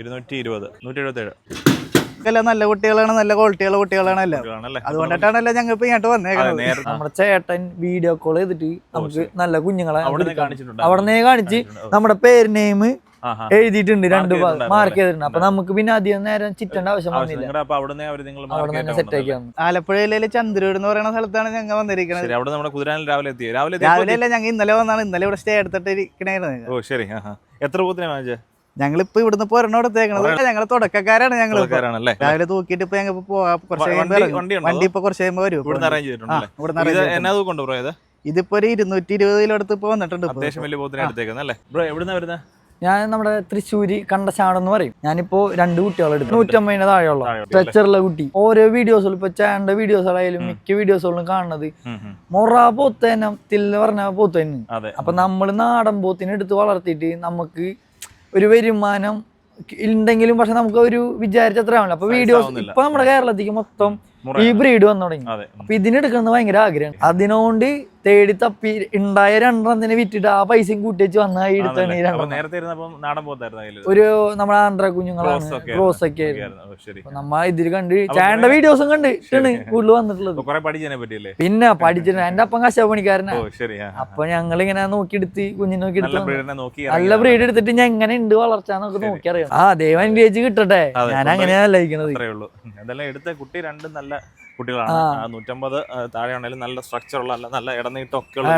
ഇരുന്നൂറ്റി ഇരുപത് നൂറ്റി എഴുപത്തേഴ് എല്ലാം നല്ല കുട്ടികളാണ് നല്ല ക്വാളിറ്റിയുള്ള കുട്ടികളാണ് എല്ലാം. അതുകൊണ്ടിട്ടാണല്ലോ ഞങ്ങൾ ഇപ്പൊ ഇങ്ങോട്ട് വന്നേക്കുന്നത് നമ്മുടെ ചേട്ടൻ വീഡിയോ കോൾ ചെയ്തിട്ട് നമുക്ക് നല്ല കുഞ്ഞുങ്ങളെ അവിടെ കാണിച്ച് നമ്മുടെ പേര് നെയിം. എഴുതിയിട്ടുണ്ട് രണ്ട് മാർക്ക് ചെയ്തിട്ടുണ്ട്. അപ്പൊ നമുക്ക് പിന്നെ അധികം നേരം ചിറ്റേണ്ട ആവശ്യം വന്നില്ല. സെറ്റ് ആക്കി വന്നു ചന്ദ്രൂർ എന്ന് പറയുന്ന സ്ഥലത്താണ് ഞങ്ങൾ വന്നിരിക്കുന്നത് അവിടെ നമ്മുടെ കുതിരാനിൽ രാവിലെ എത്തി രാവിലെ രാവിലെ അല്ല ഞങ്ങൾ ഇന്നലെ വന്നാണ്. ഇന്നലെ ഇവിടെ സ്റ്റേ എടുത്തിട്ട് ഇരിക്കണായിരുന്നു ഓ ശരി. എത്ര പോത്തിനാണ് ഞങ്ങളിപ്പോ ഇവിടുന്ന് പൊരണം എടുത്തേക്കണത്. ഞങ്ങൾ തുടക്കക്കാരാണ് ഞങ്ങൾ രാവിലെ തൂക്കിട്ട് ഇപ്പൊ ഞങ്ങൾ വണ്ടി ഉണ്ടോ? വണ്ടി ഇപ്പൊ കുറച്ച് കഴിയുമ്പോ വരും. ഇവിടുന്ന് ഇതിപ്പോ ഒരു ഇരുന്നൂറ്റി ഇരുപത് കിലോ അടുത്ത് ഇപ്പൊ വന്നിട്ടുണ്ട് ഞാൻ നമ്മുടെ തൃശ്ശൂരി കണ്ട എന്ന് പറയും. ഞാനിപ്പോ രണ്ട് കുട്ടികളെ എടുത്തു. നൂറ്റമ്പതിന് താഴെയുള്ള സ്ട്രെച്ചറുള്ള കുട്ടി. ഓരോ വീഡിയോസിലും ഇപ്പൊ ചേണ്ട വീഡിയോസുകളായാലും മിക്ക വീഡിയോസുകളും കാണുന്നത് മൊറ പോത്തേനം തില്ല് പറഞ്ഞ പോത്തേന്. അതെ. അപ്പൊ നമ്മൾ നാടൻ പോത്തിനെ എടുത്ത് വളർത്തിയിട്ട് നമുക്ക് ഒരു വരുമാനം ഉണ്ടെങ്കിലും പക്ഷെ നമുക്ക് ഒരു വിചാരിച്ചത്ര ആവില്ല അപ്പൊ വീഡിയോസ്. ഇപ്പൊ നമ്മുടെ കേരളത്തിലേക്ക് മൊത്തം. ഈ ബ്രീഡ് വന്നു തുടങ്ങി. അപ്പൊ ഇതിനെടുക്കുന്നത് ഭയങ്കര ആഗ്രഹം അതിനോണ്ട് തേടി തപ്പി ഉണ്ടായ രണ്ടെണ്ണത്തിനെ വിറ്റിട്ട് ആ പൈസയും കൂട്ടി വെച്ച് വന്ന എടുത്താണ് ഒരു നമ്മുടെ ആന്ധ്ര കുഞ്ഞുങ്ങളാണ്. റോസ് ഒക്കെ ആയിരുന്നു. നമ്മ ഇതിൽ കണ്ട് ചേട്ടന്റെ വീഡിയോസും കണ്ട് ഇട്ടാണ് കൂടുതൽ വന്നിട്ടുള്ളത്. പിന്നെ പഠിച്ചിട്ട് എന്റെ അപ്പം കശ പണിക്കാരനാ. അപ്പൊ ഞങ്ങൾ ഇങ്ങനെ നോക്കിയെടുത്ത് കുഞ്ഞിനെ നോക്കി നല്ല ബ്രീഡ് എടുത്തിട്ട് ഞാൻ എങ്ങനെ ഉണ്ട് വളർച്ച. നോക്കി അറിയാം ആ ദൈവം അനുഗ്രഹിച്ച് കിട്ടട്ടെ. ഞാൻ അങ്ങനെയാ എന്തായാലും എടുത്ത കുട്ടി രണ്ടും നല്ല കുട്ടികളാണ്. ആ. ആ, നൂറ്റമ്പത് താഴെയാണെങ്കിലും താഴെ ആണെങ്കിലും നല്ല സ്ട്രക്ചർ ഉള്ള നല്ല- നല്ല ഇടനീട്ടൊക്കെ ഉള്ള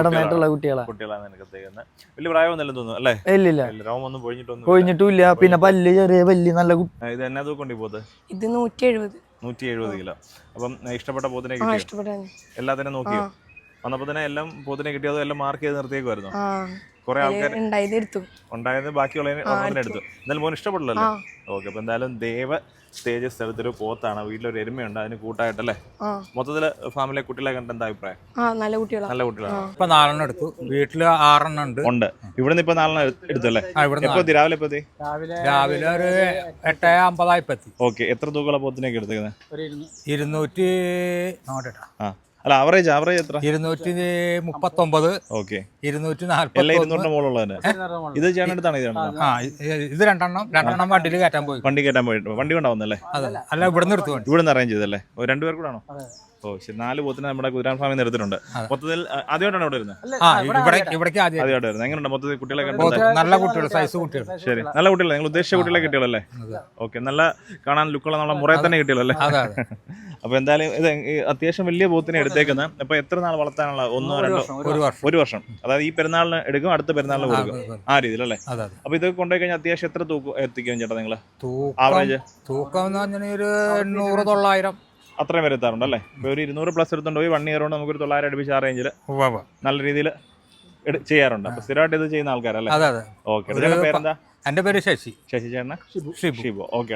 കുട്ടികളാണ്. കുട്ടികളാണ് എനിക്ക് എത്തിക്കുന്നത് വലിയ പ്രായമൊന്നും തോന്നുന്നു അല്ലേ? ഇല്ലില്ല ഇല്ല, രോമൊന്നും പൊഴിഞ്ഞിട്ടൊന്നും പൊഴിഞ്ഞിട്ടില്ല പിന്നെ പല്ല് ചെറിയ പല്ല് നല്ല ഇത് എന്നാ തൂക്കൊണ്ടി പോത്ത്? ഇത് നൂറ്റി എഴുപത് നൂറ്റി എഴുപത് കിലോ. അപ്പം ഇഷ്ടപ്പെട്ട പോത്തിനെ കിട്ടിയോ? എല്ലാത്തിനും നോക്കിയോ? വന്നപ്പോ തന്നെ എല്ലാം പോത്തിനെ കിട്ടിയതും എല്ലാം മാർക്ക് ചെയ്ത് നിർത്തിയേക്കുമായിരുന്നു ആ. കുറെ ആൾക്കാർ ഉണ്ടായത് ബാക്കിയുള്ള എടുത്തു. എന്നാലും മോൻ ഇഷ്ടപ്പെടില്ലല്ലോ. ഓക്കെ അപ്പൊ എന്തായാലും ദേവ സ്റ്റേജ് സ്ഥലത്തൊരു പോത്താണ്. വീട്ടിലൊരു എരുമയുണ്ട് അതിന് കൂട്ടായിട്ടല്ലേ? മൊത്തത്തിൽ ഫാമിലെ കുട്ടികളെ കണ്ട എന്താ അഭിപ്രായം? നല്ല കുട്ടികളാണ് നല്ല കുട്ടികളാണ് ഇപ്പൊ നാലെണ്ണം എടുത്തു. വീട്ടിൽ ആറെണ്ണം ഉണ്ട്. ഉണ്ട്. ഇവിടുന്ന് ഇപ്പൊ നാലെണ്ണം എടുത്തല്ലേ? ആ ഇവിടുന്ന് എപ്പോ എത്തി? രാവിലെ എപ്പോ എത്തി? രാവിലെ ഒരു എട്ട് അമ്പതായിപ്പെത്തി ഓക്കെ എത്ര തൂക്കമുള്ള പോത്തിനൊക്കെ എടുത്തേക്കുന്നത് ഇരുന്നൂറ്റി നോട്ടെട്ടാ ആ. അല്ല ആവറേജ് ആവറേജ് എത്ര? ഇരുന്നൂറ്റി മുപ്പത്തൊമ്പത്. ഓക്കെ. ഇരുന്നൂറ്റി നാല്പത്തി ഇരുന്നൂറിന്റെ മുകളിലുള്ള തന്നെ. ഇത് ചേട്ടനടുത്താണ് ഇത് രണ്ടെണ്ണം ആ ഇത് രണ്ടെണ്ണം രണ്ടെണ്ണം വണ്ടിയിൽ കയറ്റാൻ പോയി. വണ്ടി കയറ്റാൻ പോയിട്ട്. വണ്ടി കൊണ്ടാവുന്നല്ലേ അതെ. അല്ല ഇവിടെ നിർത്തുവാണ് ഇവിടെ നിന്ന് അറേഞ്ച് ചെയ്തല്ലേ രണ്ടുപേർക്കൂടെ രണ്ടുപേർ കൂടെ ആണോ? ഓ ശരി. നാല് പോത്തിനെ നമ്മുടെ കുതിരാൻ ഫാമിൽ നിന്ന് എടുത്തിട്ടുണ്ട്. മൊത്തത്തിൽ ആദ്യമായിട്ടാണ് ഇവിടെ വരുന്നത്? ആ ഇവിടെ ഇവിടേക്ക് ആദ്യം ആദ്യമായിട്ട് വരുന്നത്. എങ്ങനെയുണ്ട്? മൊത്തത്തിൽ കുട്ടികളെ കണ്ടത് നല്ല കുട്ടികൾ സൈസ് കുട്ടികൾ ശരി. നല്ല കുട്ടികളെ നിങ്ങൾ ഉദ്ദേശിച്ച കുട്ടികളെ കിട്ടിയല്ലേ. ഓക്കെ നല്ല കാണാൻ ലുക്കുള്ള നമ്മളെ മുറയിൽ തന്നെ കിട്ടിയല്ലേ അതെ അതെ. അപ്പൊ എന്തായാലും ഇത് ഈ അത്യാവശ്യം വലിയ പോത്തിനെ എടുത്തേക്കുന്നത്. അപ്പൊ എത്ര നാൾ വളർത്താനുള്ള? ഒന്നോ രണ്ടോ? ഒരു വർഷം. ഒരു വർഷം. അതായത് ഈ പെരുന്നാളിന് എടുക്കും അടുത്ത പെരുന്നാളിന് ആ, കൊടുക്കും. ആ രീതിയിലല്ലേ? അതെ അതെ. അപ്പൊ ഇത് കൊണ്ടുപോയി കഴിഞ്ഞാൽ അത്യാവശ്യം എത്ര തൂക്കം എത്തിക്കും ചേട്ടാ നിങ്ങൾ തൂക്കം ആവറേജ് തൂക്കം എന്ന് പറഞ്ഞാൽ ഒരു എണ്ണൂറ് തൊള്ളായിരം. അത്രയും വരെ എത്താറുണ്ട് അല്ലേ? ഇപ്പോൾ ഒരു ഇരുന്നൂറ് പ്ലസ് എടുത്തുകൊണ്ട് പോയി വൺ ഇയർ കൊണ്ട് നമുക്കൊരു തൊള്ളായിരം അടുപ്പിച്ച് ആ റേഞ്ചിൽ. നല്ല രീതിയിൽ ചെയ്യാറുണ്ട്. അപ്പൊ സ്ഥിരമായിട്ട് ഇത് ചെയ്യുന്ന ആൾക്കാരല്ലേ? ഓക്കെ പേരെന്താ? എന്റെ പേര് ശശി. ശശി ചേട്ടന ഷിബു. ഷിബു ഓക്കെ